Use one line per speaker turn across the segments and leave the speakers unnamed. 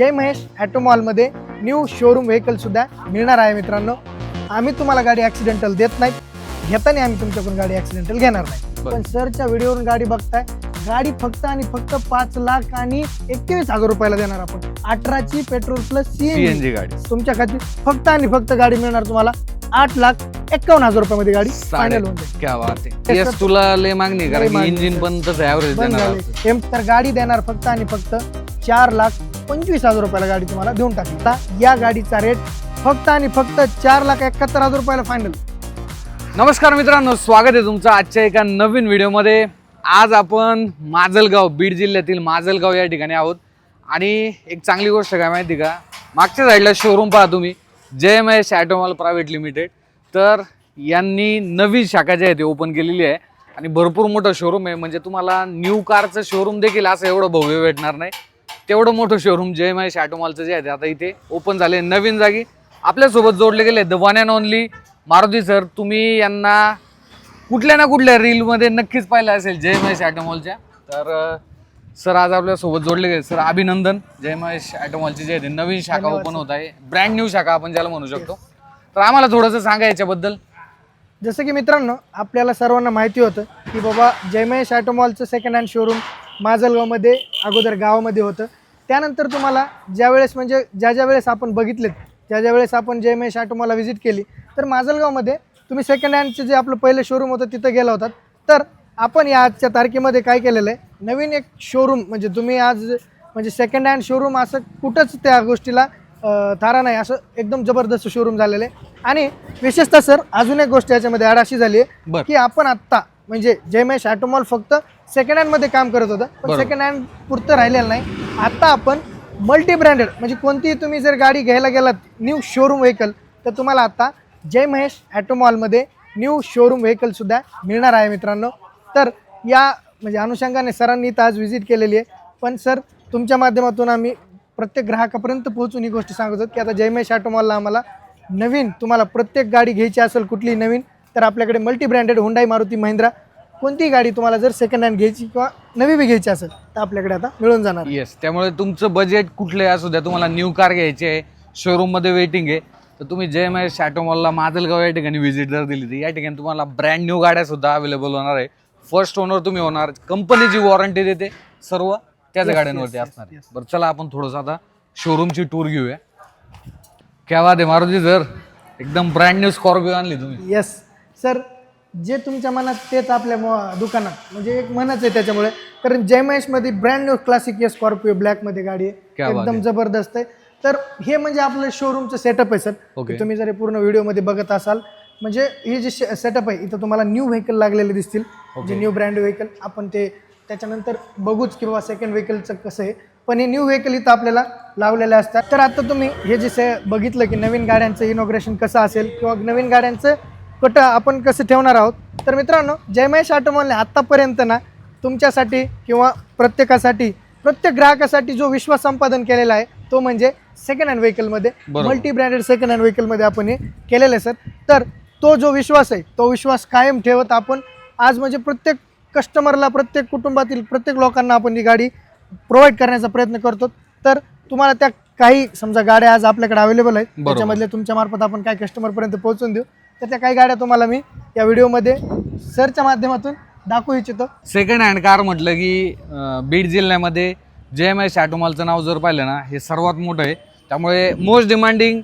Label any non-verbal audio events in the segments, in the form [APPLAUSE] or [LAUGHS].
जय Mahesh auto मॉलमध्ये new showroom vehicle सुद्धा मिळणार आहे मित्रांनो. आम्ही तुम्हाला गाडी ॲक्सिडेंटल देत नाही. घेताना आम्ही तुमच्याकडून गाडी ॲक्सिडेंटल घेणार नाही. पण सरच्या व्हिडिओवरून गाडी बघताय. गाडी फक्त आणि फक्त पाच लाख आणि एकवीस हजार रुपयाला देणार आपण. अठराची पेट्रोल प्लस सीएनजी
गाडी.
तुमच्या खाती फक्त आणि फक्त गाडी मिळणार तुम्हाला आठ लाख एक्कावन्न हजार रुपयामध्ये गाडी फायनल होऊन
तुला लय मागणी. इंजिन पण
तर गाडी देणार फक्त आणि फक्त चार लाख पंचवीस हजार रुपयाला गाडी तुम्हाला देऊन टाकली. आता या गाडीचा रेट फक्त आणि फक्त चार लाख एकाहत्तर हजार रुपयाला फायनल
नमस्कार मित्रांनो स्वागत आहे तुमचं आजच्या एका नवीन व्हिडिओमध्ये. आज आपण माजलगाव बीड जिल्ह्यातील माजलगाव या ठिकाणी आहोत. आणि एक चांगली गोष्ट काय माहिती का? मागच्या साईडला शोरूम पहा तुम्ही. Jai Mahesh Automall private limited. तर यांनी नवीन शाखा जी आहे ती ओपन केलेली आहे. आणि भरपूर मोठं शोरूम आहे. म्हणजे तुम्हाला न्यू कारचं शोरूम देखील असं एवढं भव्य भेटणार नाही. तेवढं मोठं शोरूम जय महेश ॲटोमॉलचं जे आहे ते आता इथे ओपन झाले नवीन जागी. आपल्यासोबत जोडले गेले the one and only Maruti sir तुम्ही यांना कुठल्या ना कुठल्या रीलमध्ये नक्कीच पाहिलं असेल जय महेश ॲटोमॉलच्या तर सर आज आपल्यासोबत जोडले गेले सर अभिनंदन. जय महेश ॲटोमॉलची जे आहे नवीन शाखा ओपन होत आहे. ब्रँड न्यू शाखा आपण ज्याला म्हणू शकतो. तर आम्हाला थोडंसं सांगा याच्याबद्दल.
जसं की मित्रांनो आपल्याला सर्वांना माहिती होतं की बाबा जयमहेश ॲटोमॉलचं सेकंड हँड शोरूम माजलगावमध्ये अगोदर गावामध्ये होतं. त्यानंतर तुम्हाला ज्यावेळेस म्हणजे ज्या ज्या वेळेस आपण बघितलेत ज्या ज्या वेळेस आपण जयमहेश ॲटोमॉलला व्हिजिट केली तर माजलगावमध्ये तुम्ही सेकंड हँडचे जे आपलं पहिलं शोरूम होतं तिथं गेला होतात. तर आपण या आजच्या तारखेमध्ये काय केलेलं आहे? नवीन एक शोरूम म्हणजे तुम्ही आज म्हणजे सेकंड हँड शोरूम असं कुठंच त्या गोष्टीला थारा नाही. असं एकदम जबरदस्त शोरूम झालेलं आहे. आणि विशेषतः सर अजून एक गोष्ट याच्यामध्ये ॲड अशी झाली आहे की आपण आत्ता म्हणजे जयमेश ॲटोमॉल फक्त सेकंड हँडमध्ये काम करत होतं. पण
बरोबर.
सेकंड हँड पुरतं राहिलेलं नाही. आता आपण मल्टी ब्रँडेड म्हणजे कोणतीही तुम्ही जर गाडी घ्यायला गेलात न्यू शोरूम व्हेकल तर तुम्हाला आता जय महेश ॲटोमॉलमध्ये न्यू शोरूम व्हेकलसुद्धा मिळणार आहे मित्रांनो. तर या म्हणजे अनुषंगाने सरांनी इथं आज व्हिजिट केलेली आहे. पण सर तुमच्या माध्यमातून आम्ही प्रत्येक ग्राहकापर्यंत पोहोचून ही गोष्ट सांगत आहोत की आता जयमेश ॲटोमॉलला आम्हाला नवीन तुम्हाला प्रत्येक गाडी घ्यायची असेल कुठली नवीन तर आपल्याकडे multi branded Hyundai Maruti Mahindra कोणतीही गाडी तुम्हाला जर सेकंड हँड घ्यायची किंवा नवी बी घ्यायची असेल तर आपल्याकडे आता मिळून जाणार.
येस त्यामुळे तुमचं बजेट कुठले असू द्या तुम्हाला न्यू कार घ्यायची आहे शोरूममध्ये वेटिंग आहे तर तुम्ही जय महेश ॲटोमॉलला माजलगाव या ठिकाणी व्हिजिट जर दिली तर या ठिकाणी तुम्हाला ब्रँड न्यू गाड्या सुद्धा अवेलेबल होणार आहे. फर्स्ट ओनर तुम्ही होणार कंपनी जी वॉरंटी देते सर्व त्याच गाड्यांवरती असणार आहे. बरं चला आपण थोडंसं आता शोरूमची टूर घेऊया. क्या बात आहे मारुती सर एकदम ब्रँड न्यू स्कॉर्पिओ आणली तुम्ही.
येस सर जे तुमच्या मनात तेच आपल्या दुकानात म्हणजे एक मनच आहे त्याच्यामुळे. कारण जय महेशमध्ये ब्रँड न्यू क्लासिक स्कॉर्पिओ ब्लॅकमध्ये गाडी आहे. एकदम जबरदस्त आहे. तर हे म्हणजे आपलं शोरूमचं सेटअप आहे सर. तुम्ही जर हे पूर्ण व्हिडिओमध्ये बघत असाल म्हणजे हे जे सेटअप आहे इथं तुम्हाला न्यू व्हेकल लागलेले दिसतील. जे न्यू ब्रँड व्हेकल आपण ते त्याच्यानंतर बघूच की बाबा सेकंड व्हेकलचं कसं आहे. पण हे न्यू व्हेकल इथं आपल्याला लावलेले असतात. तर आता तुम्ही हे जे बघितलं की नवीन गाड्यांचं इनॉग्रेशन कसं असेल किंवा नवीन गाड्यांचं कुठं आपण कसं ठेवणार आहोत? तर मित्रांनो जयमहेश ऑटोमॉलने आत्तापर्यंत ना तुमच्यासाठी किंवा प्रत्येकासाठी प्रत्येक ग्राहकासाठी जो विश्वास संपादन केलेला आहे तो म्हणजे सेकंड हँड व्हेकलमध्ये. मल्टी ब्रँडेड सेकंड हँड व्हेकलमध्ये आपण हे केलेलं आहे सर तर तो जो विश्वास आहे तो विश्वास कायम ठेवत आपण आज म्हणजे प्रत्येक कस्टमरला प्रत्येक कुटुंबातील प्रत्येक लोकांना आपण ही गाडी प्रोव्हाइड करण्याचा प्रयत्न करतो. तर तुम्हाला त्या काही समजा गाड्या आज आपल्याकडे अवेलेबल आहेत. त्याच्यामधले तुमच्या मार्फत आपण काय कस्टमरपर्यंत पोहोचून देऊ. तर त्या काही गाड्या तुम्हाला मी या व्हिडिओमध्ये सरच्या माध्यमातून दाखवू इच्छितो.
सेकंड हँड कार म्हटलं की अं, बीड जिल्ह्यामध्ये जे एम एस ॲटोमॉलचं नाव जर पाहिलं ना हे सर्वात मोठं आहे. त्यामुळे most demanding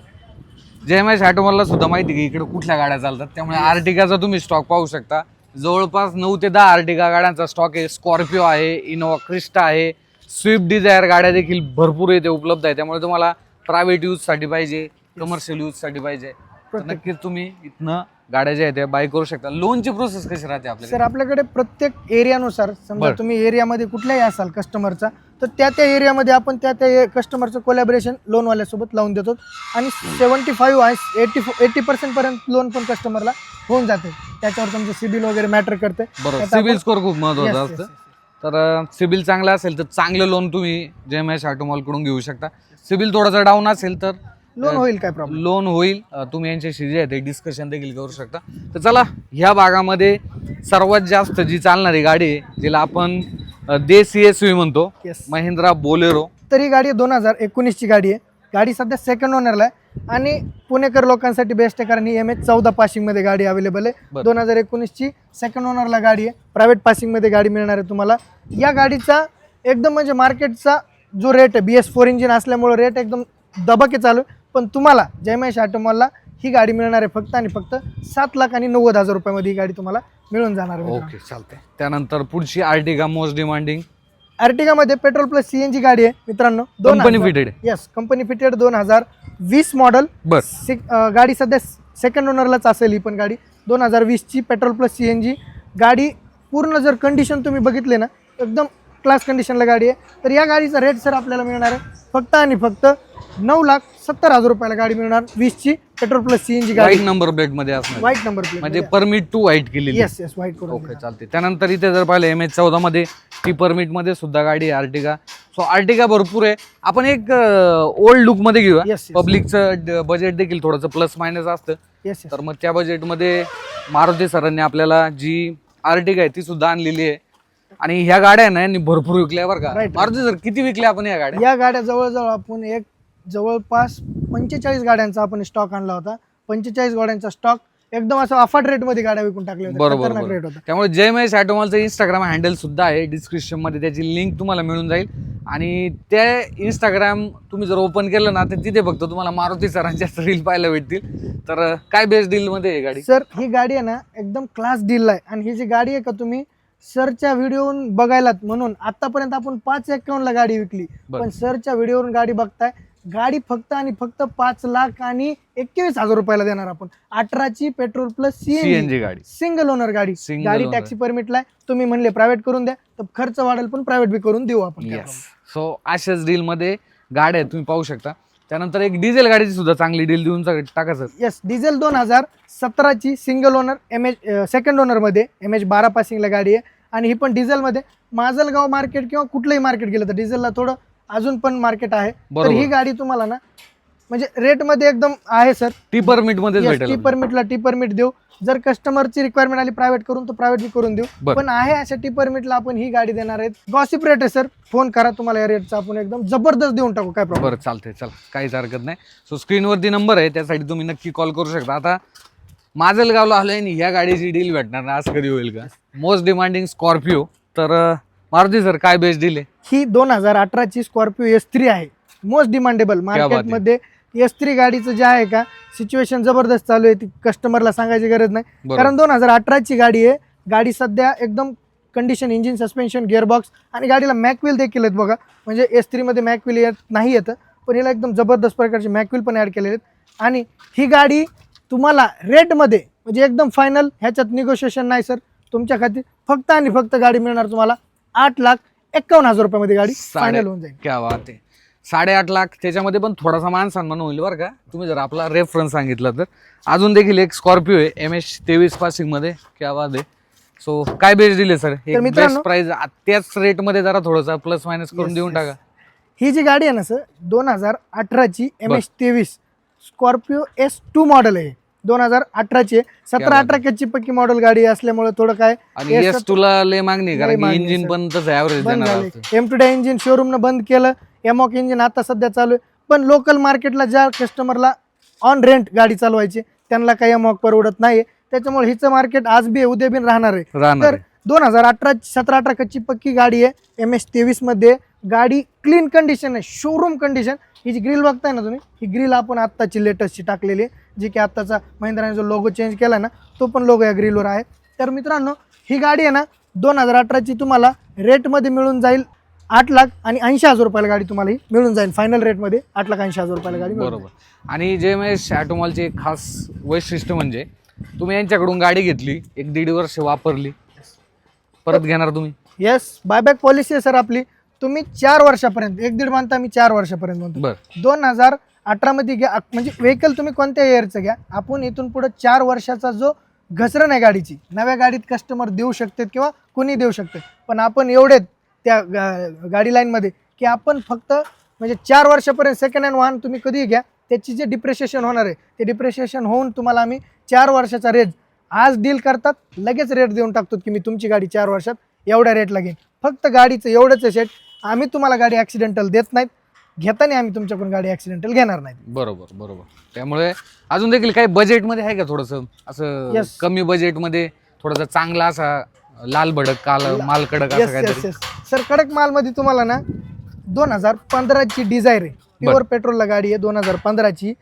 J M S ॲटोमॉलला सुद्धा माहिती आहे की इकडे कुठल्या गाड्या चालतात. त्यामुळे आर्टिकाचा तुम्ही स्टॉक पाहू शकता. जवळपास नऊ ते दहा आर्टिका गाड्यांचा स्टॉक आहे. स्कॉर्पिओ आहे इनोवा क्रिस्टा आहे. स्विफ्ट डिझायर गाड्या देखील भरपूर येथे उपलब्ध आहे. त्यामुळे तुम्हाला प्रायव्हेट यूजसाठी पाहिजे कमर्शियल यूजसाठी पाहिजे. तर नक्कीच तुम्ही इथनं गाड्या ज्या आहेत त्या बाय करू शकता. लोनची प्रोसेस कशी राहते
सर आपल्याकडे प्रत्येक एरियानुसार समजा
बरं.
तुम्ही एरियामध्ये कुठल्याही असाल कस्टमरचा तर त्या त्या एरियामध्ये आपण त्या त्या कस्टमरचं कोलॅबरेशन लोनवाल्यासोबत लावून देतो. आणि सेवन्टी फाईव्ह आहे एटी एटी पर्यंत लोन पण कस्टमरला होऊन जाते. त्याच्यावर तुमचं सिबिल वगैरे मॅटर करते.
बरोबर.
आपण-
सिबिल स्कोअर खूप
Yes,
महत्त्वाचा
yes,
असतं.
yes, yes.
तर सिबिल चांगला असेल तर चांगलं लोन तुम्ही जे एम एसकडून घेऊ शकता. सिबिल थोडासा डाऊन असेल तर
लोन होईल काय प्रॉब्लेम
लोन होईल. तुम्ही यांच्याशी जे आहे ते डिस्कशन देखील करू शकता. तर चला ह्या भागामध्ये सर्वात जास्त जी चालणारी गाडी आहे जिला आपण देसी एस व्ही म्हणतो
Yes.
महिंद्रा बोलेरो.
तर ही गाडी दोन हजार एकोणीसची गाडी आहे. गाडी सध्या सेकंड ओनरला आहे आणि पुणेकर लोकांसाठी बेस्ट आहे कारण ही एम एच चौदा पासिंगमध्ये गाडी अवेलेबल आहे.
बरं.
दोन हजार एकोणीसची सेकंड ओनरला गाडी आहे. प्रायव्हेट पासिंगमध्ये गाडी मिळणार आहे तुम्हाला. या गाडीचा एकदम म्हणजे मार्केटचा जो रेट आहे बी एस फोर इंजिन असल्यामुळे रेट एकदम दबके चालू आहे. पण तुम्हाला जयमहेश ऑटोमॉलला ही गाडी मिळणार आहे फक्त आणि फक्त सात लाख आणि नव्वद हजार रुपयामध्ये ही गाडी तुम्हाला मिळून जाणार आहे
ओके चालतंय. त्यानंतर पुढची Ertiga most demanding
अर्टिगामध्ये petrol plus C N G गाडी आहे मित्रांनो.
Company fitted
yes company fitted दोन हजार वीस मॉडल
बस
सिक अं, गाडी सध्या सेकंड ओनरलाच असेल ही पण गाडी. दोन हजार वीसची petrol plus C N G गाडी पूर्ण जर कंडिशन तुम्ही बघितले ना एकदम क्लास कंडिशनला गाडी आहे. तर या गाडीचा रेट सर आपल्याला मिळणार आहे. फक्त आणि फक्त नऊ लाख सत्तर हजार रुपयाला गाडी मिळणार वीसची petrol plus C N G गाडी.
व्हाईट नंबर प्लेटमध्ये असणार.
व्हाईट नंबर प्लेट
म्हणजे परमिट टू व्हाईट केलेली.
येस येस व्हाईट करून
ओके चालते त्यानंतर इथे जर पाहिलं एम एच चौदा मध्ये टी परमिटमध्ये सुद्धा गाडी आहे आर्टिगा सो आर्टिगा भरपूर आहे. आपण एक ओल्ड लुकमध्ये घेऊया.
Yes.
पब्लिकचं बजेट देखील थोडंसं प्लस मायनस असतं.
येस येस
तर मग त्या बजेटमध्ये मारुती सरांनी आपल्याला जी आर्टिगा आहे ती सुद्धा आणलेली आहे. आणि ह्या गाड्या ना यांनी भरपूर विकल्या बरं का.
Right.
मारुती सर किती विकल्या आपण या गाड्या?
या गाड्या जवळजवळ आपण एक जवळपास पंचेचाळीस गाड्यांचा आपण स्टॉक आणला होता. पंचेचाळीस गाड्यांचा स्टॉक एकदम असं अफाट रेटमध्ये गाड्या विकून टाकल्या होत्या.
बरोबर
खतरनाक रेट होता.
त्यामुळे जय महेश ऑटोमॉलचं इंस्टाग्राम हँडल सुद्धा आहे. डिस्क्रिप्शनमध्ये त्याची लिंक तुम्हाला मिळून जाईल. आणि त्या इंस्टाग्राम तुम्ही जर ओपन केलं ना तर तिथे फक्त तुम्हाला मारुती सरांच्या [LAUGHS] रील पाहायला भेटतील. तर अं, काय बेस्ट डील मध्ये आहे गाडी?
सर ही गाडी आहे ना एकदम क्लास डील आहे. आणि ही जी गाडी आहे का तुम्ही सरच्या व्हिडिओवरून बघायलात म्हणून आतापर्यंत आपण पाच ला गाडी विकली.
बरं.
पण सरच्या व्हिडिओवरून गाडी बघताय. गाडी फक्त आणि फक्त पाच लाख आणि एकवीस हजार रुपयाला देणार आपण. अठराची पेट्रोल प्लस सीएनजी
सीएनजी गाडी.
सिंगल ओनर गाडी.
Single
गाडी
owner.
टॅक्सी परमिटला आहे. तुम्ही म्हणले प्रायव्हेट करून द्या. तर खर्च वाढेल पण प्रायव्हेट बी करून देऊ आपण.
येस सो अशाच डील मध्ये गाड्या आहेत तुम्ही पाहू शकता. त्यानंतर एक डिझेल गाडीची सुद्धा चांगली डील देऊन टाका सर.
येस डिझेल दोन हजार सतराची single owner M H second ओनरमध्ये M H बारा पासिंगला गाडी आहे. आणि ही पण डिझेलमध्ये माजलगाव मार्केट किंवा कुठलंही मार्केट गेलं तर डिझेलला थोडं अजून पण मार्केट आहे. तर. ही गाडी तुम्हाला ना म्हणजे रेटमध्ये एकदम आहे सर
टी परमिट मध्येच
टी
भेटेल
परमिटला टी परमिट देऊ. जर कस्टमरची रिक्वायरमेंट आली प्रायव्हेट करून तर प्रायव्हेट बी करून देऊ.
बरं.
पण आहे अशा टी परमिटला आपण ही गाडी देणार आहेत. गॉसिप रेट आहे सर फोन करा तुम्हाला या रेटचा आपण एकदम जबरदस्त देऊन टाकू. काय प्रॉब्लेम
बरं चालतंय चला. काहीच हरकत नाही. सो स्क्रीनवरती नंबर आहे. त्यासाठी तुम्ही नक्की कॉल करू शकता. आता माजलगावला आलोय आणि ह्या गाडीची डील भेटणार ना आज कधी होईल का? मोस्ट डिमांडिंग स्कॉर्पिओ तर अं, मारुती सर काय बेस्ट डील आहे?
ही दोन हजार अठराची स्कॉर्पिओ एस थ्री आहे. मोस्ट डिमांडेबल
बात आहे.
मार्केटमध्ये एस थ्री गाडीचं जे आहे का सिच्युएशन जबरदस्त चालू आहे ती कस्टमरला सांगायची गरज नाही. कारण दोन हजार अठराची गाडी आहे गाडी सध्या एकदम कंडिशन इंजिन सस्पेन्शन गिअरबॉक्स आणि गाडीला मॅकविल देखील आहेत बघा. म्हणजे एस थ्रीमध्ये मॅकविल येत नाही येतं पण याला एकदम जबरदस्त प्रकारचे मॅकविल पण ॲड केलेले आहेत. आणि ही गाडी तुम्हाला रेटमध्ये म्हणजे एकदम फायनल ह्याच्यात निगोशिएशन नाही सर तुमच्या खाती फक्त आणि फक्त गाडी मिळणार तुम्हाला आठ लाख एक्कावन्न हजार रुपयामध्ये गाडी फायनल होऊन जाईल.
क्या बात आहे. साडेआठ लाख त्याच्यामध्ये पण थोडासा मान सन्मान होईल बरं का. तुम्ही जर आपला रेफरन्स सांगितला तर. अजून देखील एक स्कॉर्पिओ आहे एम एच तेवीस पासिंगमध्ये. क्या बात आहे. सो काय बेस्ट दिले सर एक बेस्ट प्राइस त्याच रेटमध्ये जरा थोडासा प्लस मायनस करून देऊन. टाका.
ही जी गाडी आहे ना सर दोन हजार अठराची एम. एच तेवीस स्कॉर्पिओ एस टू मॉडेल आहे. दोन हजार अठराची सतरा अठरा कच्ची पक्की मॉडेल गाडी असल्यामुळे थोडं काय
येस तुला लय मागणी कारण इंजिन. पण तसं average.
M two D engine शोरूमनं बंद केलं एमॉक इंजिन आता सध्या चालू आहे. पण लोकल मार्केटला ज्या कस्टमरला ऑन रेंट गाडी चालवायची त्यांना काही एमॉक परवडत नाही त्याच्यामुळे हिचं मार्केट आज बी उद्या बी राहणार आहे. तर. दोन हजार अठरा सतरा अठरा कच्ची पक्की गाडी आहे एम एच तेवीसमध्ये. गाडी क्लीन कंडिशन आहे शोरूम कंडिशन ही जी ग्रिल बघताय ना तुम्ही ही ग्रिल आपण आत्ताची लेटेस्टची टाकलेली आहे. जी की आत्ताचा महिंद्राने जो लोगो चेंज केला ना तो पण लोगो या ग्रिलवर आहे. तर मित्रांनो ही गाडी आहे ना दोन हजार अठराची तुम्हाला रेटमध्ये मिळून जाईल. आठ लाख आणि ऐंशी हजार रुपयाला गाडी तुम्हाला ही मिळून जाईल फायनल रेटमध्ये आठ लाख ऐंशी हजार रुपयाला गाडी मिळून
बरोबर. आणि जे महेश ऑटोमॉलचे एक खास वैशिष्ट्य म्हणजे तुम्ही यांच्याकडून गाडी घेतली एक दीड वर्ष वापरली. परत घेणार तुम्ही?
येस बायबॅक पॉलिसी आहे सर आपली. तुम्ही चार वर्षापर्यंत एक दीड म्हणता मी चार वर्षापर्यंत म्हणतो.
बर.
दोन हजार अठरामध्ये घ्या. म्हणजे व्हेकल तुम्ही कोणत्या इयरचं घ्या. आपण इथून पुढे चार वर्षाचा जो घसरण आहे गाडीची नव्या गाडीत कस्टमर देऊ शकतात किंवा कोणी देऊ शकते. पण आपण एवढेच त्या गा- गाडी लाईनमध्ये की आपण फक्त म्हणजे चार वर्षापर्यंत सेकंड हँड वाहन तुम्ही कधीही घ्या त्याची जे डिप्रिशिएशन होणार आहे ते डिप्रिशिएशन होऊन तुम्हाला आम्ही चार वर्षाचा रेट आज डील करतात लगेच रेट देऊन टाकतो की मी तुमची गाडी चार वर्षात एवढ्या रेटला घेईन. फक्त गाडीचं एवढंच आहे सेट आम्ही तुम्हाला गाडी ॲक्सिडेंटल देत नाहीत. घेताना आम्ही तुमच्याकडून गाडी ॲक्सिडेंटल घेणार नाही
बरोबर बरोबर. त्यामुळे अजून देखील काही बजेटमध्ये आहे का थोडंसं? असं
Yes.
कमी बजेटमध्ये थोडासा चांगला असा लाल भडक काल माल कडक असं काहीतरी?
सर कडक मालमध्ये तुम्हाला ना दोन हजार पंधराची डिझायर आहे. प्युअर पेट्रोलला गाडी आहे दोन हजार पंधराची.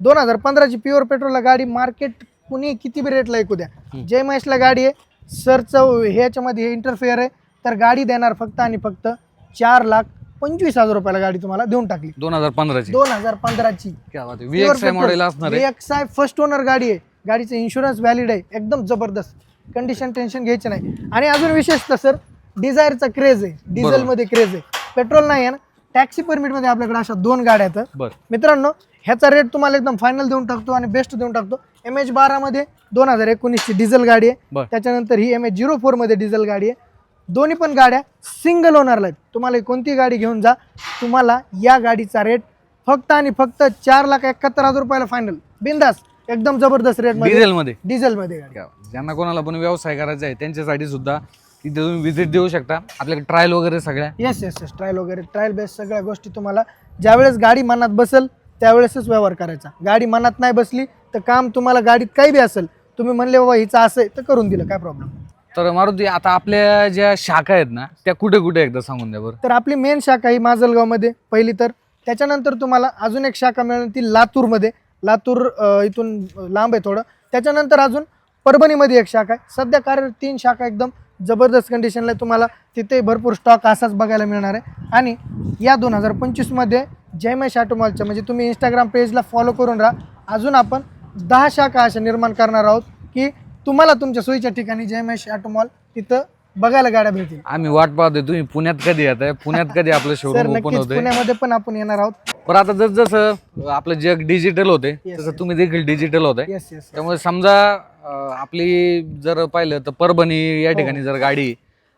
दोन हजार पंधराची प्युअर पेट्रोलला गाडी मार्केट कुणी किती बी रेटला ऐकू द्या. जय महेशला गाडी आहे. सरचं ह्याच्यामध्ये इंटरफेअर आहे. तर गाडी देणार फक्त आणि फक्त चार लाख पंचवीस हजार रुपयाला गाडी तुम्हाला देऊन टाकली.
दोन हजार पंधराची.
दोन हजार पंधराची.
क्या बात आहे. VXI मॉडेल असणार आहे.
आय फर्स्ट ओनर गाडी आहे. गाडीचं इन्शुरन्स व्हॅलिड आहे. एकदम जबरदस्त. कंडिशन टेन्शन घ्यायचं नाही. आणि अजून विशेषतः सर डिझायरचा क्रेज आहे. डिझेलमध्ये क्रेज आहे. पेट्रोल नाही आहे ना? टॅक्सी परमिटमध्ये आपल्याकडे अशा दोन गाड्या आहेत.
बर.
मित्रांनो ह्याचा रेट तुम्हाला एकदम फायनल देऊन टाकतो आणि बेस्ट देऊन टाकतो. एम एच बारामध्ये दोन हजार एकोणीसची डिझेल गाडी आहे.
बर.
त्याच्यानंतर ही एम एच झिरो फोरमध्ये डिझेल गाडी आहे. दोन्ही पण गाड्या सिंगल ओनरला आहेत. तुम्हाला कोणती गाडी घेऊन जा तुम्हाला या गाडीचा रेट फक्त आणि फक्त चार लाख एकाहत्तर हजार रुपयाला फायनल बिंदास एकदम जबरदस्त रेटमध्ये
डिझेल मध्ये
डिझेलमध्ये गाडी.
बात. ज्यांना कोणाला पण व्यवसाय करायचा आहे त्यांच्यासाठी सुद्धा तिथे तुम्ही व्हिजिट देऊ शकता. आपल्याकडे ट्रायल वगैरे सगळ्या.
येस येस येस ट्रायल वगैरे ट्रायल बेस सगळ्या गोष्टी तुम्हाला ज्यावेळेस गाडी मनात बसेल त्यावेळेसच व्यवहार करायचा. गाडी मनात नाही बसली तर काम तुम्हाला गाडीत काही बी असेल तुम्ही म्हणले बाबा हिचं असं आहे तर करून दिलं काय प्रॉब्लेम
तर मारुती आता आपल्या ज्या शाखा आहेत ना त्या कुठे कुठे एकदा सांगून द्या बरं.
तर आपली मेन शाखा ही माजलगावमध्ये पहिली तर. त्याच्यानंतर तुम्हाला अजून एक शाखा मिळेल ती लातूरमध्ये. लातूर अं, इथून लांब आहे थोडं. त्याच्यानंतर अजून परभणीमध्ये एक शाखा आहे. सध्या कार्यरत तीन शाखा एकदम जबरदस्त कंडिशनला आहे तुम्हाला तिथे भरपूर स्टॉक असाच बघायला मिळणार आहे. आणि या दोन हजार पंचवीसमध्ये जयमय ऑटोमॉलच्या म्हणजे तुम्ही इंस्टाग्राम पेजला फॉलो करून राहा. अजून आपण दहा शाखा अशा निर्माण करणार आहोत की तुम्हाला तुमच्या सोयीच्या ठिकाणी जयमय ऑटोमॉल तिथं बघायला गाड्या भेटतील.
आम्ही वाट पाहतोय तुम्ही पुण्यात कधी येत आहे पुण्यात कधी आपलं शोरूम
नक्कीच पुण्यामध्ये पण आपण येणार आहोत.
पण आता जस जसं आपलं जग डिजिटल होते
Yes,
तसं
yes.
तुम्ही देखील डिजिटल होत. आहे
येस येस
त्यामुळे समजा अं, आपली जर पाहिलं तर परभणी या ठिकाणी जर गाडी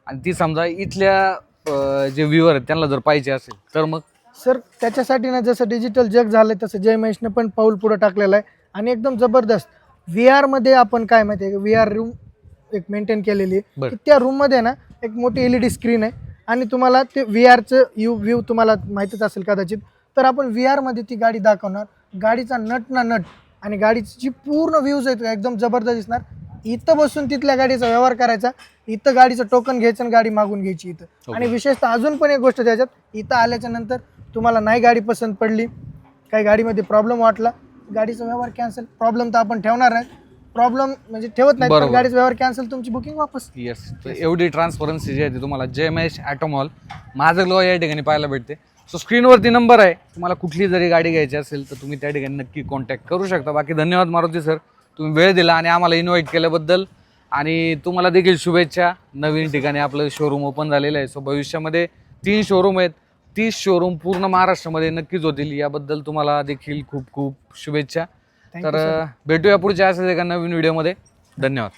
आणि ती समजा इथल्या अं, जे व्ह्युअर आहेत त्यांना जर पाहिजे असेल तर मग?
सर त्याच्यासाठी ना जसं डिजिटल जग झालंय तसं जय महेशनं पण पाऊल पुढं टाकलेलं आहे. आणि एकदम जबरदस्त. व्ही आरमध्ये आपण काय माहिती आहे व्ही आर रूम एक मेंटेन केलेली आहे.
बरं.
की त्या रूममध्ये ना एक मोठी एल ई डी स्क्रीन आहे. आणि तुम्हाला ते व्ही आरचं यू व्ह्यू तुम्हाला माहीतच असेल कदाचित. तर आपण व्ही आरमध्ये ती गाडी दाखवणार. गाडीचा नट ना नट आणि गाडीची जी पूर्ण व्ह्यूज आहेत एकदम जबरदस्त दिसणार. इथं बसून तिथल्या गाडीचा व्यवहार करायचा. इथं गाडीचं टोकन घ्यायचं आणि गाडी मागून घ्यायची इथं. आणि विशेषतः अजून पण एक गोष्ट त्याच्यात इथं आल्याच्यानंतर तुम्हाला नाही गाडी पसंत पडली. काही गाडीमध्ये प्रॉब्लेम वाटला. गाडीचा व्यवहार कॅन्सल प्रॉब्लेम तर आपण ठेवणार नाही. प्रॉब्लेम म्हणजे ठेवत नाही पण. गाडीचा व्यवहार कॅन्सल तुमची बुकिंग वापस.
येस एवढी ट्रान्सपरन्सी जी आहे ती तुम्हाला जय महेश ॲटोमॉल माझं या ठिकाणी पाहायला भेटते. सो स्क्रीनवरती नंबर आहे. तुम्हाला कुठली जरी गाडी घ्यायची असेल तर तुम्ही त्या ठिकाणी नक्की कॉन्टॅक्ट करू शकता. बाकी धन्यवाद मारुती सर तुम्ही वेळ दिला आणि आम्हाला इन्व्हाइट केल्याबद्दल. आणि तुम्हाला देखील शुभेच्छा. नवीन ठिकाणी आपलं शोरूम ओपन झालेलं आहे. सो भविष्यामध्ये तीन शोरूम आहेत. तीस शोरूम पूर्ण महाराष्ट्रामध्ये नक्कीच होतील. याबद्दल तुम्हाला देखील खूप खूप शुभेच्छा. तर. भेटूया पुढच्या असं एका नवीन व्हिडिओमध्ये धन्यवाद.